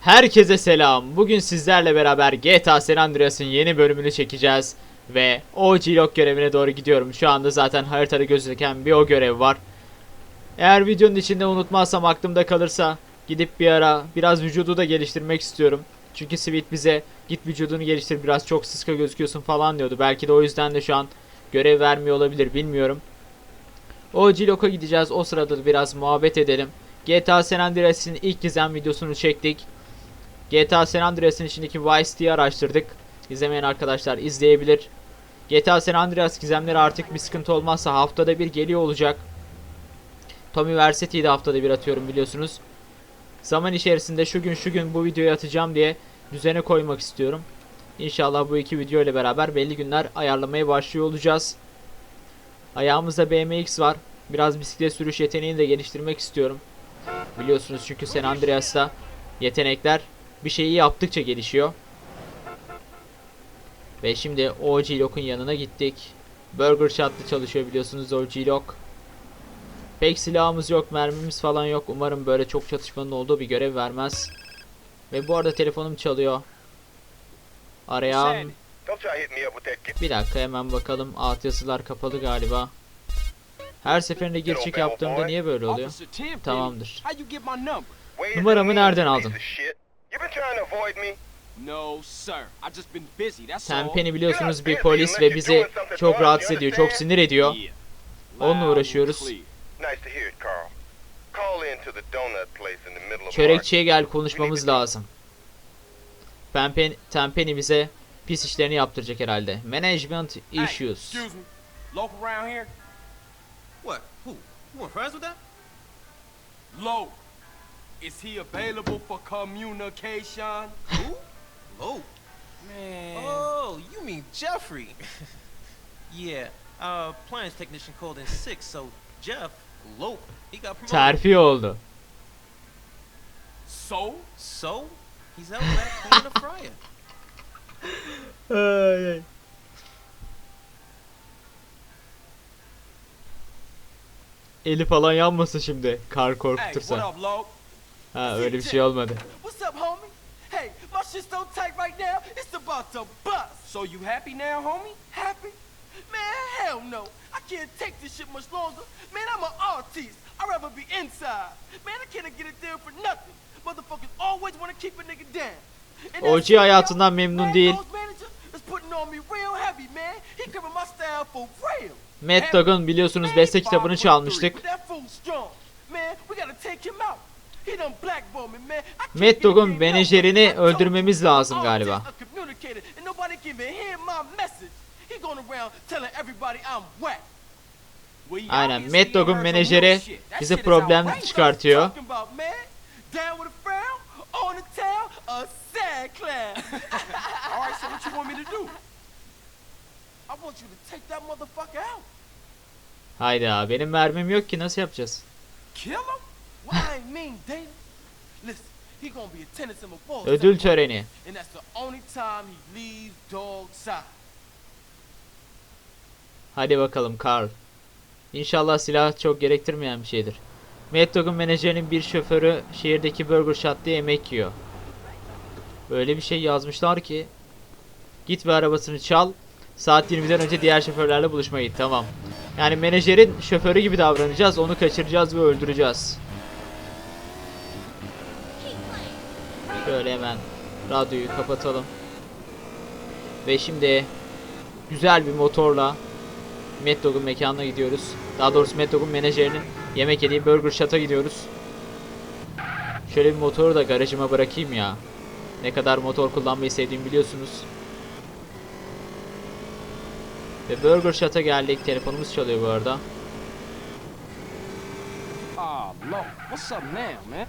Herkese selam. Bugün sizlerle beraber GTA San Andreas'ın yeni bölümünü çekeceğiz. Ve OG Lock görevine doğru gidiyorum. Şu anda zaten haritada gözüken bir o görev var. Eğer videonun içinde unutmazsam aklımda kalırsa gidip bir ara biraz vücudu da geliştirmek istiyorum. Çünkü Sweet bize git vücudunu geliştir biraz çok sıska gözüküyorsun falan diyordu. Belki de o yüzden de şu an görev vermiyor olabilir bilmiyorum. OG Lock'a gideceğiz. O sırada da biraz muhabbet edelim. GTA San Andreas'ın ilk gizem videosunu çektik. GTA San Andreas'ın içindeki Vice City'yi araştırdık. İzlemeyen arkadaşlar izleyebilir. GTA San Andreas gizemleri artık bir sıkıntı olmazsa haftada bir geliyor olacak. Tommy Versetti'yi de haftada bir atıyorum biliyorsunuz. Zaman içerisinde şu gün şu gün bu videoyu atacağım diye düzene koymak istiyorum. İnşallah bu iki video ile beraber belli günler ayarlamaya başlıyor olacağız. Ayağımızda BMX var. Biraz bisiklet sürüş yeteneğini de geliştirmek istiyorum. Biliyorsunuz çünkü San Andreas'ta yetenekler bir şeyi yaptıkça gelişiyor. Ve şimdi OG Lock'un yanına gittik. Burger Shot'lı çalışıyor biliyorsunuz OG Lock. Pek silahımız yok, mermimiz falan yok. Umarım böyle çok çatışmanın olduğu bir görev vermez. Ve bu arada telefonum çalıyor. Arayan... Bir dakika hemen bakalım. Alt yazılar kapalı galiba. Her seferinde gir çık yaptığımda niye böyle oluyor? Tamamdır. Numaramı nereden aldın? You been trying to avoid me? No, sir. I just been busy. That's all. Tenpenny biliyorsunuz bir polis ve bizi çok rahatsız ediyor, çok sinir ediyor. Onunla uğraşıyoruz. and clear. Nice to hear it, Carl. Call in to the donut place in the middle of market. Çörekçiye gel konuşmamız lazım. Tenpen, Tenpenny bize pis işlerini yaptıracak herhalde. Management Hey, issues. excuse me. Local around here? What? Who? You want friends with that? Low. Is he available for communication? Who? Oh. Man. Oh, you mean Jeffrey? yeah. Our appliance technician called in sick, so Jeff Lope, he got promoted. Terfi oldu. So? So he's out back cleaning the fryer. Eli falan yanmasın şimdi kar Hey, what korkutursa. up, Low? Ha öyle bir şey olmadı. What's up, homie? Hey, my shit's so tight right now, it's about to bust. So you happy now, homie? Happy? Man, hell no. I can't take this shit much longer. Man, I'm an artist. I'd rather be inside. Man, I can't get it there for nothing. Motherfuckers always want to keep a nigga down. OG hayatından memnun değil. Mad Dog'un biliyorsunuz beste kitabını çalmıştık. But that fool strong. Man, we gotta take him out. He done blackballed me, man. I can't Mad get Dog'un game menajerini öldürmemiz lazım galiba. Aynen, Mad menajeri bize problem çıkartıyor. Hayda benim mermim yok ki nasıl yapacağız? Kill him? Ödül töreni. Hadi bakalım Carl. İnşallah silah çok gerektirmeyen bir şeydir. Mad Dog'un menajerinin bir şoförü şehirdeki Burger Shot diye yemek yiyor. Öyle bir şey yazmışlar ki. Git ve arabasını çal. Saat 20'den önce diğer şoförlerle buluşmaya git. Tamam. Yani menajerin şoförü gibi davranacağız. Onu kaçıracağız ve öldüreceğiz. Şöyle hemen radyoyu kapatalım. Ve şimdi güzel bir motorla Mad Dog'un mekanına gidiyoruz. Daha doğrusu Mad Dog'un menajerinin yemek yediği Burger Shot'a gidiyoruz. Şöyle bir motoru da garajıma bırakayım ya. Ne kadar motor kullanmayı sevdiğimi biliyorsunuz. Ve Burger Shot'a geldik. Telefonumuz çalıyor bu arada. Ah, Low. What's up now, man?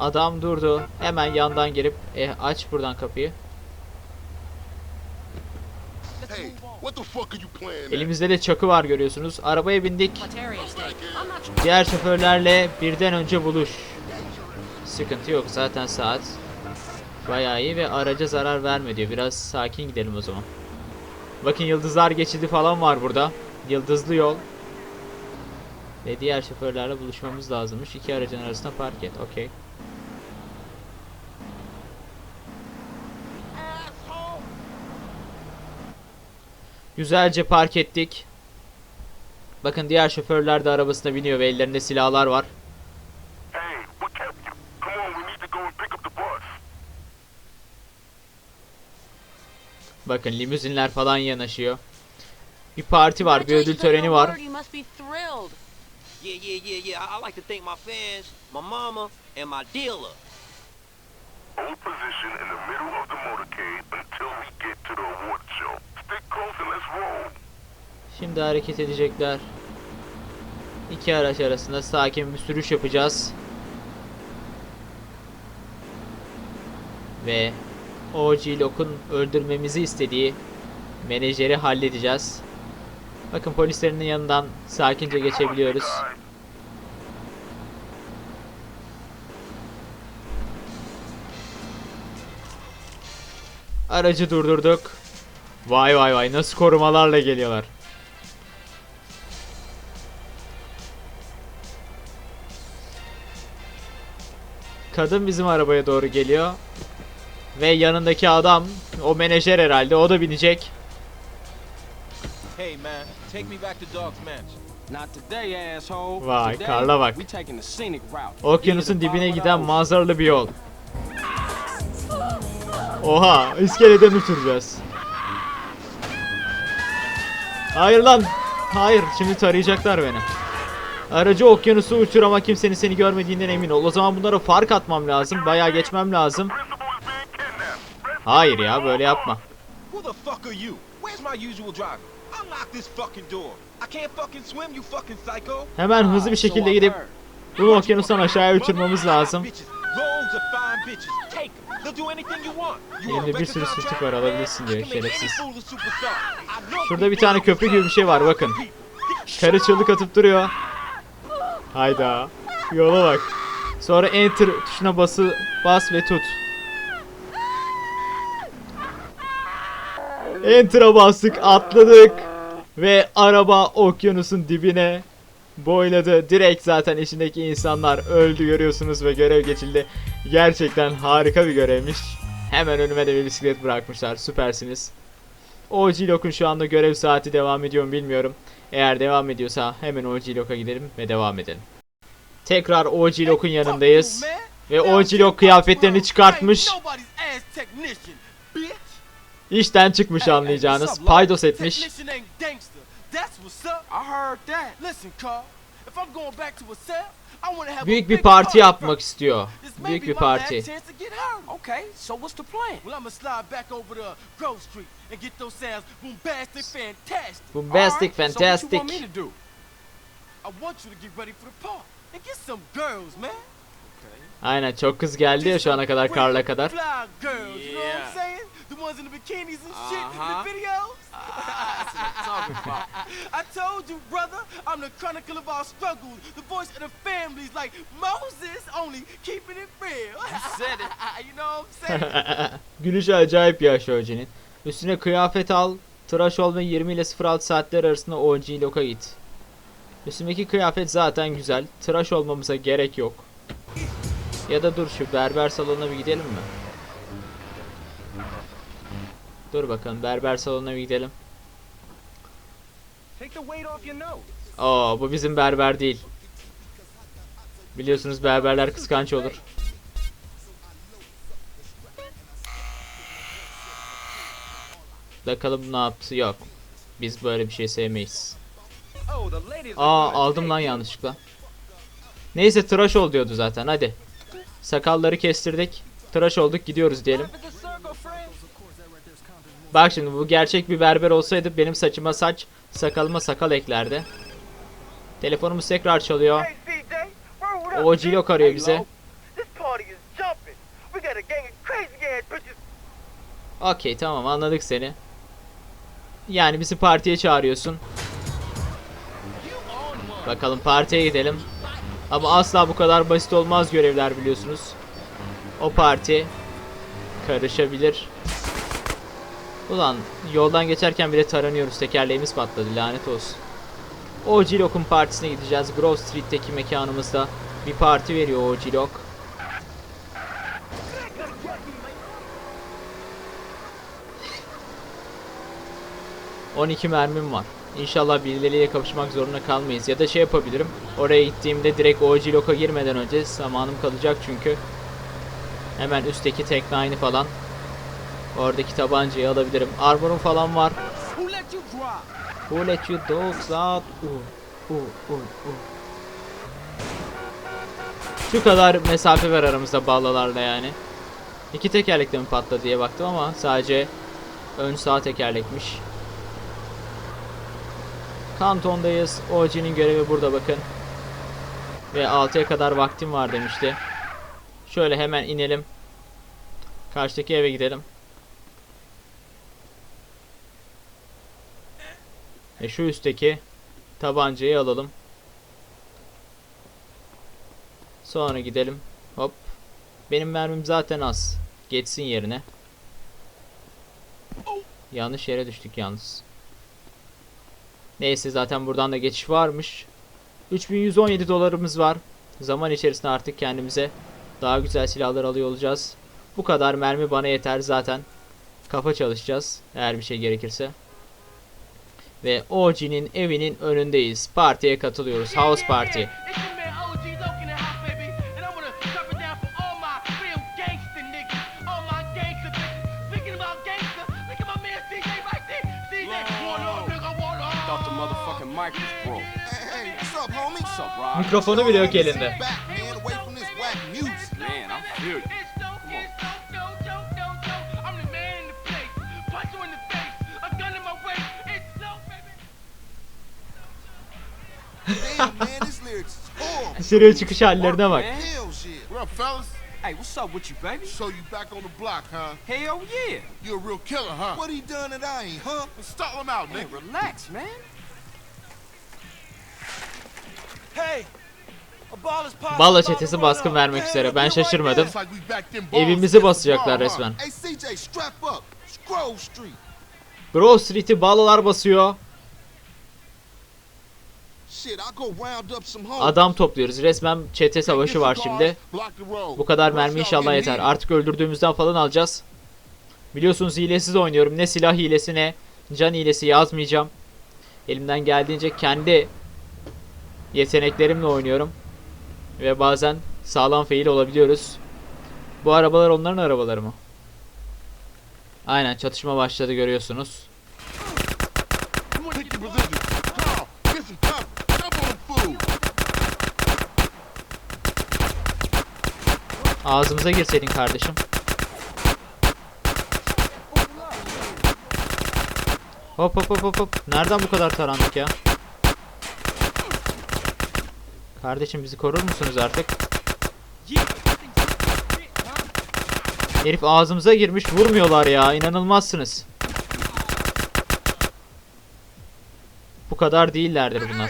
Adam durdu. Hemen yandan girip e, aç buradan kapıyı. Elimizde de çakı var görüyorsunuz. Arabaya bindik. Diğer şoförlerle birden önce buluş. Sıkıntı yok zaten saat. Bayağı iyi ve araca zarar verme diyor. Biraz sakin gidelim o zaman. Bakın yıldızlar geçidi falan var burada. Yıldızlı yol. Ve diğer şoförlerle buluşmamız lazımmış. İki aracın arasında park et. Okey. Güzelce park ettik. Bakın diğer şoförler de arabasına biniyor ve ellerinde silahlar var. Hey, what kept you? Come on, we need to go and pick up the bus. Bakın limuzinler falan yanaşıyor. Bir parti var, bir ödül töreni var. You must be thrilled. Yeah, yeah, yeah, yeah. I, I like to thank my fans, my mama, and my dealer. Hold position in the middle of the motorcade until we get to the award show. Şimdi hareket edecekler. İki araç arasında sakin bir sürüş yapacağız. Ve OG Lock'un öldürmemizi istediği menajeri halledeceğiz. Bakın polislerin yanından sakince geçebiliyoruz. Aracı durdurduk. Vay vay vay nasıl korumalarla geliyorlar. Kadın bizim arabaya doğru geliyor. Ve yanındaki adam o menajer herhalde o da binecek. Hey man, take me back to Dog's Mansion. Not today, asshole. Vay, Karl'a bak. Okyanusun dibine giden manzaralı bir yol. Oha iskeleden Hayır lan. Hayır şimdi tarayacaklar beni. Aracı okyanusu uçur ama kimsenin seni görmediğinden emin ol. O zaman bunlara fark atmam lazım. Bayağı geçmem lazım. Hayır ya böyle yapma. Hemen hızlı bir şekilde gidip bunu okyanustan aşağıya uçurmamız lazım. Loads of fine bitches. Take 'em. They'll do anything you want. Elimde bir sürü sürtük var, alabilirsin diyor şerefsiz. Şurada bir tane köprü gibi bir şey var bakın. Karı çığlık atıp duruyor. Hayda. Yola bak. Sonra enter tuşuna bası bas ve tut. Enter'a bastık, atladık ve araba okyanusun dibine boyladı. Direkt zaten içindeki insanlar öldü görüyorsunuz ve görev geçildi. Gerçekten harika bir görevmiş. Hemen önüme de bir bisiklet bırakmışlar. Süpersiniz. OG Lock'un şu anda görev saati devam ediyor mu bilmiyorum. Eğer devam ediyorsa hemen OG Lock'a gidelim ve devam edelim. Tekrar OG Lock'un yanındayız. Ve OG Lock kıyafetlerini çıkartmış. İşten çıkmış anlayacağınız. Paydos etmiş. Up. I heard that. Listen, Carl. If I'm going back to a cell, I wanna have a Büyük bir big parti party yapmak istiyor. Büyük bir parti. Okay, so what's the plan? Well, I'ma slide back over to Grove Street and get those sounds bombastic, fantastic. Bombastic, Alright, So what fantastic. you want me to do? I want you to get ready for the party and get some girls, man. Aynen çok kız geldi ya şu ana kadar Karla kadar. I told you, brother, I'm the chronicle of our struggles, the voice of the families, like Moses, only keeping it real. You said it. you know what I'm saying? Gülüşü acayip ya şu OG'nin. Üstüne kıyafet al. Tıraş ol ve 20 ile 06 saatler arasında OG Lock'a git. Üstümdeki kıyafet zaten güzel. Tıraş olmamıza gerek yok. Ya da dur şu berber salonuna bir gidelim mi? Dur bakalım berber salonuna bir gidelim. Oo bu bizim berber değil. Biliyorsunuz berberler kıskanç olur. Bakalım ne yaptı yok. Biz böyle bir şey sevmeyiz. Oh, Aa aldım lan yanlışlıkla. Neyse tıraş ol diyordu zaten hadi. Sakalları kestirdik. Tıraş olduk gidiyoruz diyelim. Bak şimdi bu gerçek bir berber olsaydı benim saçıma saç, sakalıma sakal eklerdi. Telefonumuz tekrar çalıyor. O. Cilok arıyor bize. Okey tamam anladık seni. Yani bizi partiye çağırıyorsun. Bakalım partiye gidelim. Ama asla bu kadar basit olmaz görevler biliyorsunuz. O parti karışabilir. Ulan yoldan geçerken bile taranıyoruz. Tekerleğimiz patladı lanet olsun. OG Lock'un partisine gideceğiz. Grove Street'teki mekanımızda bir parti veriyor OG Lock. ...12 mermim var. İnşallah birileriyle kapışmak zorunda kalmayız. Ya da şey yapabilirim. Oraya gittiğimde direkt OG Lock'a girmeden önce zamanım kalacak çünkü. Hemen üstteki Tech 9'ı falan. Oradaki tabancayı alabilirim. Armor'um falan var. Who let you drive? Who let you dogs out? Uh, uh, uh, uh. Şu kadar mesafe var aramızda ballalarla yani. İki tekerlekle mi patladı diye baktım ama sadece ön sağ tekerlekmiş. Kantondayız. OG'nin görevi burada bakın. Ve 6'ya kadar vaktim var demişti. Şöyle hemen inelim. Karşıdaki eve gidelim. Ve şu üstteki tabancayı alalım. Sonra gidelim. Hop. Benim mermim zaten az. Geçsin yerine. Yanlış yere düştük yalnız. Neyse zaten buradan da geçiş varmış. 3117 dolarımız var. Zaman içerisinde artık kendimize daha güzel silahlar alıyor olacağız. Bu kadar mermi bana yeter zaten. Kafa çalışacağız eğer bir şey gerekirse. Ve OG'nin evinin önündeyiz. Partiye katılıyoruz. House Party. This lyrics is horrible. Dışarıya çıkış hallerine bak. Hey, what's up with you, baby? So you back on the block, huh? Hell yeah. You a real killer, huh? What he done that I ain't, huh? Stall him out, Man, nigga. relax, man. Hey. A ball is popping. Balla çetesi baskın vermek üzere. Ben şaşırmadım. Evimizi basacaklar resmen. Grove Street'i ballalar basıyor. Adam topluyoruz. Resmen çete savaşı var şimdi. Bu kadar mermi inşallah yeter. Artık öldürdüğümüzden falan alacağız. Biliyorsunuz hilesiz oynuyorum. Ne silah hilesi ne can hilesi yazmayacağım. Elimden geldiğince kendi yeteneklerimle oynuyorum. Ve bazen sağlam fail olabiliyoruz. Bu arabalar onların arabaları mı? Aynen çatışma başladı görüyorsunuz. Ağzımıza girseydin kardeşim. Hop hop hop hop. Nereden bu kadar tarandık ya? Kardeşim bizi korur musunuz artık? Herif ağzımıza girmiş vurmuyorlar ya inanılmazsınız. Bu kadar değillerdir bunlar.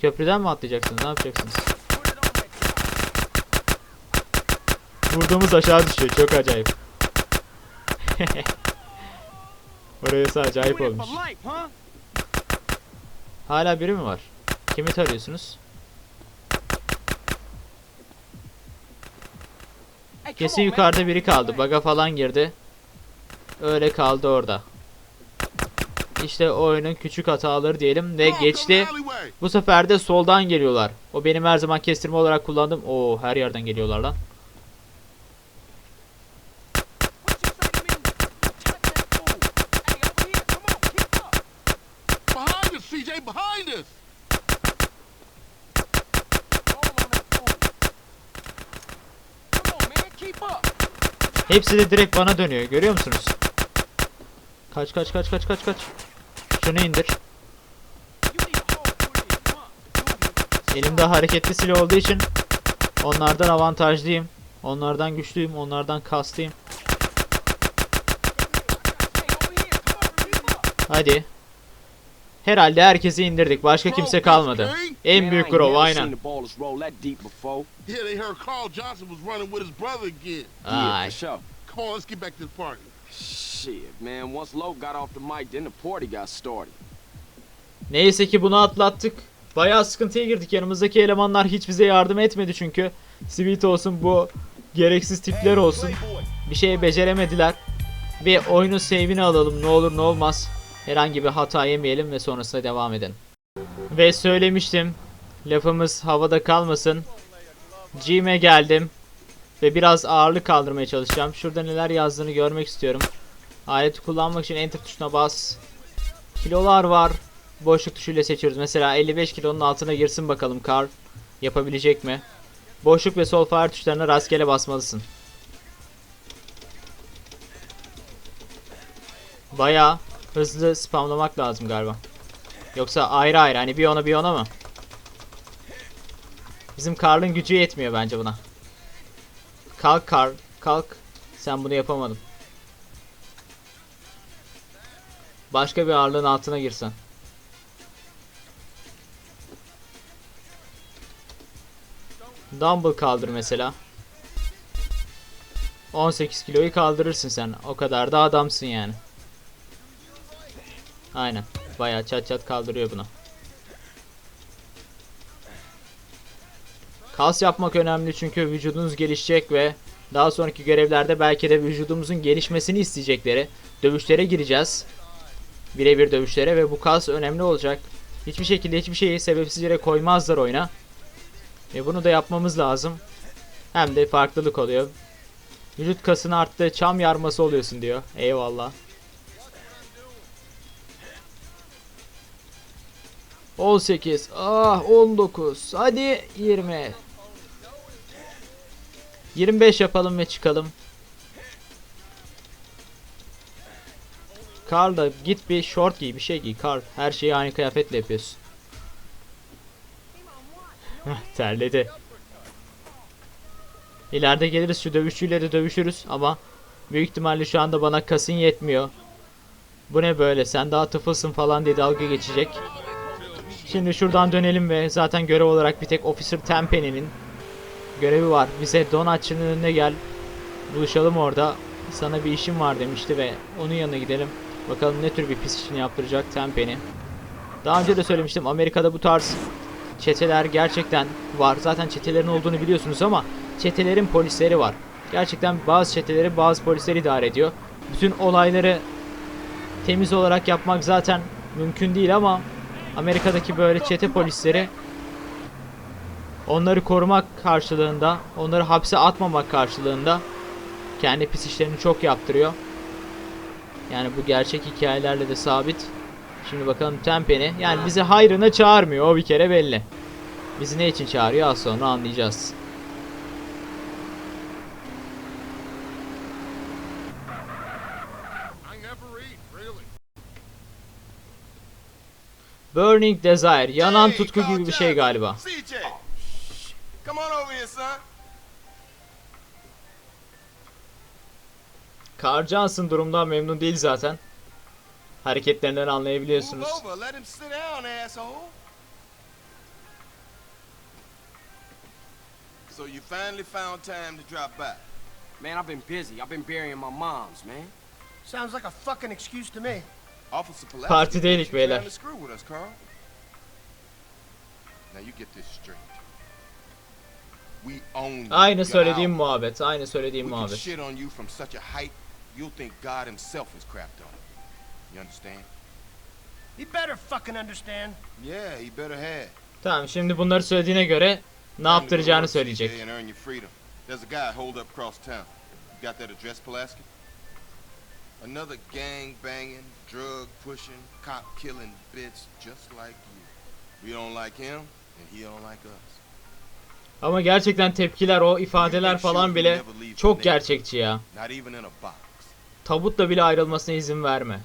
Köprüden mi atlayacaksınız? Ne yapacaksınız? Vurduğumuz aşağı düşüyor. Çok acayip. Orası acayip olmuş. Hala biri mi var? Kimi tarıyorsunuz? Kesin yukarıda biri kaldı. Baga falan girdi. Öyle kaldı orada. İşte oyunun küçük hataları diyelim ve geçti. Bu sefer de soldan geliyorlar. O benim her zaman kestirme olarak kullandığım. Oo her yerden geliyorlar lan. What you say to me? Check that fool. Hey, over here, come on, keep up. Behind us, CJ. Behind us. Roll on that fool. Come on, man, keep up. Hepsi de direkt bana dönüyor. Görüyor musunuz? Kaç kaç kaç kaç kaç kaç. Şunu indir. Elimde hareketli silah olduğu için onlardan avantajlıyım. Onlardan güçlüyüm. Onlardan up. Hadi. Herhalde herkesi indirdik. Başka kimse kalmadı. En büyük grove aynen. the ballers roll that deep before. Yeah, they heard Carl Johnson was running with his brother again. Ay. sure. Come on, let's get back to the party. Shit, man. Once Loke got off the mic, then the party got started. Neyse ki bunu atlattık. Bayağı sıkıntıya girdik. Yanımızdaki elemanlar hiç bize yardım etmedi çünkü. Sweet olsun bu gereksiz tipler olsun. Bir şey beceremediler. Bir oyunun save'ini alalım ne olur ne olmaz. Herhangi bir hata yemeyelim ve sonrasında devam edelim. Ve söylemiştim. Lafımız havada kalmasın. Gym'e geldim. Ve biraz ağırlık kaldırmaya çalışacağım. Şurada neler yazdığını görmek istiyorum. Aleti kullanmak için enter tuşuna bas. Kilolar var. Boşluk tuşuyla seçiyoruz. Mesela 55 kilonun altına girsin bakalım Carl. Yapabilecek mi? Boşluk ve sol fare tuşlarına rastgele basmalısın. Bayağı hızlı spamlamak lazım galiba. Yoksa ayrı ayrı hani bir ona bir ona mı? Bizim Carl'ın gücü yetmiyor bence buna. Kalk Carl, kalk. Sen bunu yapamadın. Başka bir ağırlığın altına girsen. Dumbbell kaldır mesela. 18 kiloyu kaldırırsın sen. O kadar da adamsın yani. Aynen. Bayağı çat çat kaldırıyor bunu. Kas yapmak önemli çünkü vücudunuz gelişecek ve daha sonraki görevlerde belki de vücudumuzun gelişmesini isteyecekleri dövüşlere gireceğiz. Birebir dövüşlere ve bu kas önemli olacak. Hiçbir şekilde hiçbir şeyi sebepsiz yere koymazlar oyuna. Ve bunu da yapmamız lazım. Hem de farklılık oluyor. Vücut kasın arttı, çam yarması oluyorsun diyor. Eyvallah. On sekiz, ah 19, hadi 20. 25 yapalım ve çıkalım. Karl da git bir short giy bir şey giy Karl. Her şeyi aynı kıyafetle yapıyorsun. Terledi. İleride geliriz şu dövüşçüyle de dövüşürüz ama büyük ihtimalle şu anda bana kasın yetmiyor. Bu ne böyle sen daha tıfılsın falan diye dalga geçecek. Şimdi şuradan dönelim ve zaten görev olarak bir tek Officer Tempe'nin görevi var. Bize donatçının önüne gel. Buluşalım orada. Sana bir işim var demişti ve onun yanına gidelim. Bakalım ne tür bir pis işini yaptıracak Tempe'ni. Daha önce de söylemiştim Amerika'da bu tarz çeteler gerçekten var. Zaten çetelerin olduğunu biliyorsunuz ama çetelerin polisleri var. Gerçekten bazı çeteleri bazı polisler idare ediyor. Bütün olayları temiz olarak yapmak zaten mümkün değil ama Amerika'daki böyle çete polisleri onları korumak karşılığında, onları hapse atmamak karşılığında kendi pis işlerini çok yaptırıyor. Yani bu gerçek hikayelerle de sabit. Şimdi bakalım Tempen'i. Yani bizi hayrına çağırmıyor o bir kere belli. Bizi ne için çağırıyor az sonra anlayacağız. I never eat, really. Burning Desire, yanan tutku gibi bir şey galiba. CJ. Come on over here, son. Carl Johnson durumdan memnun değil zaten. Hareketlerinden anlayabiliyorsunuz. So you finally found time to drop by. Man, I've been busy. I've been burying my moms, man. Sounds like a fucking excuse to me. Partideydik beyler. Aynı söylediğim muhabbet, aynı söylediğim We can muhabbet. shit on you from such a height, you'll think God himself is crapped on you. You understand? He better fucking understand. Yeah, he better have. Tamam şimdi bunları söylediğine göre ne yaptıracağını söyleyecek. There's a guy holed up across town. You got that address, Pulaski? Another gang banging, drug pushing, cop killing bitch just like you. We don't like him, and he don't like us. Ama gerçekten tepkiler, o ifadeler falan bile çok gerçekçi ya. Tabutla bile ayrılmasına izin verme.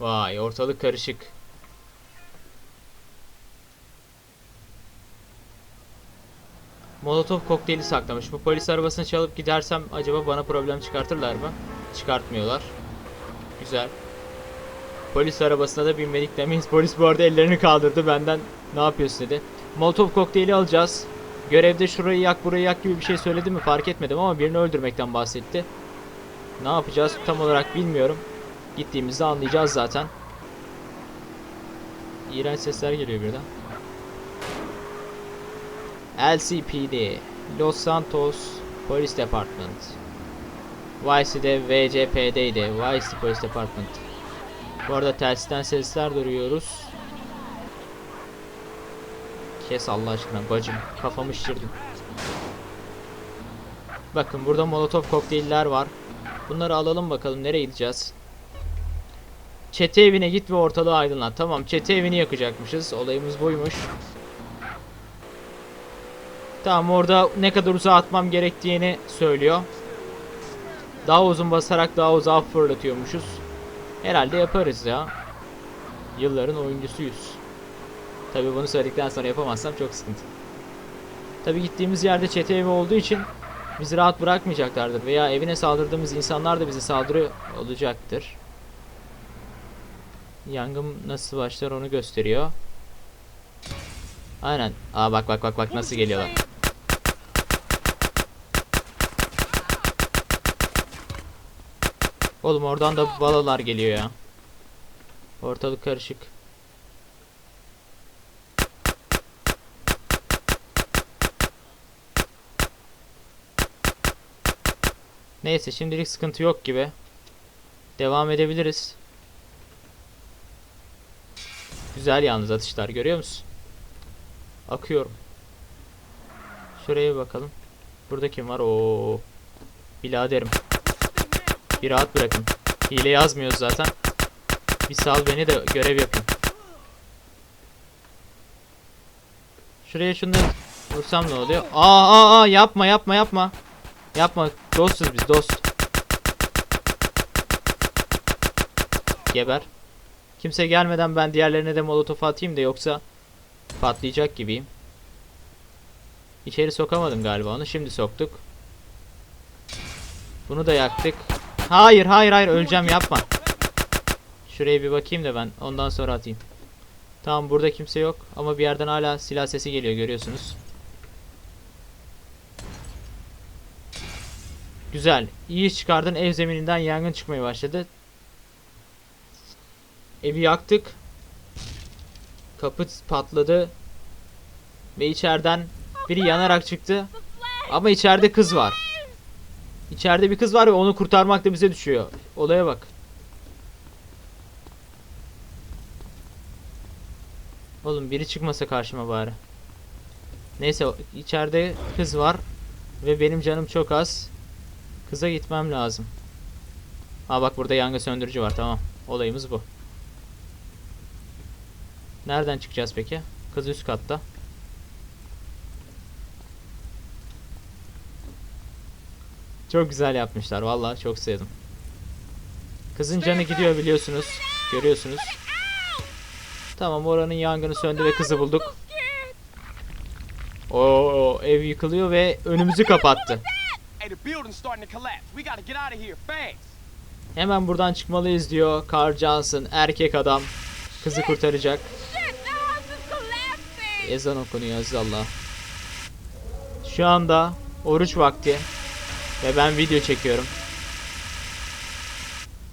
Vay ortalık karışık. Molotov kokteyli saklamış. Bu polis arabasını çalıp gidersem acaba bana problem çıkartırlar mı? Çıkartmıyorlar. Güzel. Polis arabasına da binmedik demeyiz. Polis bu arada ellerini kaldırdı benden. Ne yapıyorsun dedi. Molotov kokteyli alacağız. Görevde şurayı yak burayı yak gibi bir şey söyledi mi fark etmedim ama birini öldürmekten bahsetti. Ne yapacağız tam olarak bilmiyorum. Gittiğimizde anlayacağız zaten. iğrenç sesler geliyor birden. LCPD Los Santos Police Department Vice'de VCPD'ydi Vice Police Department Bu arada telsizden sesler duyuyoruz Kes Allah aşkına bacım kafamı şişirdin Bakın burada molotof kokteyller var Bunları alalım bakalım nereye gideceğiz Çete evine git ve ortalığı aydınlat. Tamam çete evini yakacakmışız. Olayımız buymuş. Tamam orada ne kadar uzağa atmam gerektiğini söylüyor. Daha uzun basarak daha uzağa fırlatıyormuşuz. Herhalde yaparız ya. Yılların oyuncusuyuz. Tabi bunu söyledikten sonra yapamazsam çok sıkıntı. Tabi gittiğimiz yerde çete evi olduğu için bizi rahat bırakmayacaklardır. Veya evine saldırdığımız insanlar da bize saldırı olacaktır. Yangın nasıl başlar onu gösteriyor. Aynen. Aa bak bak bak bak nasıl geliyorlar. Oğlum oradan da balalar geliyor ya. Ortalık karışık. Neyse şimdilik sıkıntı yok gibi. Devam edebiliriz. Güzel yalnız atışlar görüyor musun? Akıyorum. Şuraya bakalım. Burada kim var? Oo. Biladerim. Bir rahat bırakın. Hile yazmıyoruz zaten. Bir sal beni de görev yapayım. Şuraya şunu vursam ne oluyor? Aa aa aa yapma yapma yapma. Yapma. Dostuz biz dost. Geber. Kimse gelmeden ben diğerlerine de molotof atayım da yoksa patlayacak gibiyim. İçeri sokamadım galiba onu. Şimdi soktuk. Bunu da yaktık. Hayır hayır hayır öleceğim yapma. Şuraya bir bakayım da ben ondan sonra atayım. Tamam burada kimse yok ama bir yerden hala silah sesi geliyor görüyorsunuz. Güzel. İyi çıkardın. Ev zemininden yangın çıkmaya başladı. Evi yaktık. Kapı patladı. Ve içeriden biri yanarak çıktı. Ama içeride kız var. İçeride bir kız var ve onu kurtarmak da bize düşüyor. Olaya bak. Oğlum biri çıkmasa karşıma bari. Neyse içeride kız var. Ve benim canım çok az. Kıza gitmem lazım. Ha bak burada yangın söndürücü var tamam. Olayımız bu. Nereden çıkacağız peki? Kız üst katta. Çok güzel yapmışlar. Vallahi çok sevdim. Kızın canı gidiyor biliyorsunuz. Görüyorsunuz. Tamam oranın yangını söndü ve kızı bulduk. Oo ev yıkılıyor ve önümüzü kapattı. Hemen buradan çıkmalıyız diyor Carl Johnson erkek adam. Kızı kurtaracak. Ezan okunuyor Allah. Şu anda oruç vakti. Ve ben video çekiyorum.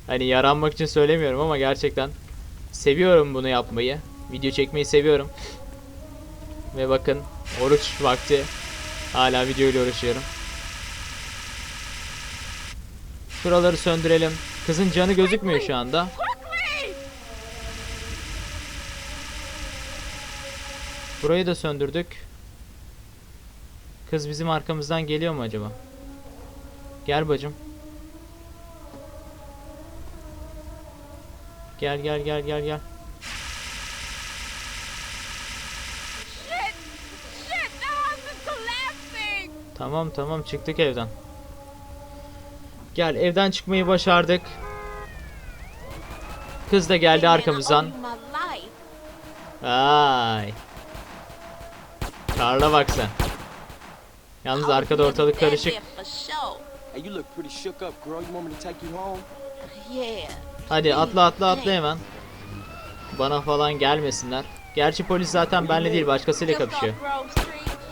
Hani yaranmak için söylemiyorum ama gerçekten seviyorum bunu yapmayı. Video çekmeyi seviyorum. Ve bakın oruç vakti. Hala video ile uğraşıyorum. Şuraları söndürelim. Kızın canı gözükmüyor şu anda. Burayı da söndürdük. Kız bizim arkamızdan geliyor mu acaba? Gel bacım. Gel gel gel gel gel. Tamam tamam çıktık evden. Gel evden çıkmayı başardık. Kız da geldi arkamızdan. Ay. Karla bak sen. Yalnız arkada ortalık karışık. Hey, you look pretty shook up, girl. You want me to take you home? Yeah. Hadi atla atla atla hemen. Bana falan gelmesinler. Gerçi polis zaten benle değil başkasıyla kapışıyor.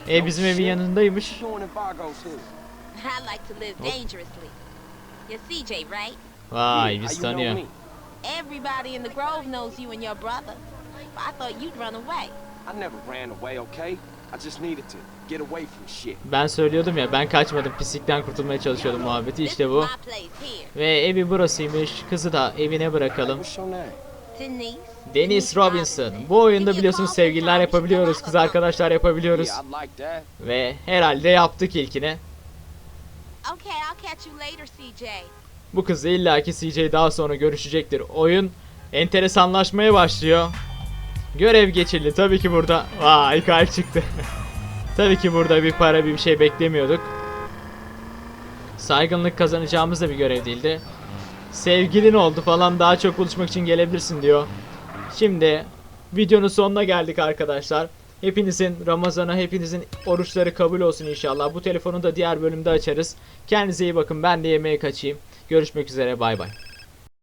E bizim evin yanındaymış. Vay biz tanıyor. Everybody in the Grove knows you and your brother. But I thought you'd run away. I never ran away, okay? I just needed to get away from shit. Ben söylüyordum ya ben kaçmadım pislikten kurtulmaya çalışıyordum muhabbeti işte bu. Ve evi burasıymış. Kızı da evine bırakalım. What's your name? Denise. Dennis Robinson. Bu oyunda biliyorsunuz sevgililer yapabiliyoruz, kız arkadaşlar yapabiliyoruz. Yeah, I like that. Ve herhalde yaptık ilkini. Okay, I'll catch you later, CJ. Bu kızla illaki CJ daha sonra görüşecektir. Oyun enteresanlaşmaya başlıyor. Görev geçildi. Tabii ki burada. Vay kalp çıktı. Tabii ki burada bir para bir şey beklemiyorduk. Saygınlık kazanacağımız da bir görev değildi. Sevgilin oldu falan daha çok buluşmak için gelebilirsin diyor. Şimdi videonun sonuna geldik arkadaşlar. Hepinizin Ramazan'a hepinizin oruçları kabul olsun inşallah. Bu telefonu da diğer bölümde açarız. Kendinize iyi bakın. Ben de yemeğe kaçayım. Görüşmek üzere. Bay bay.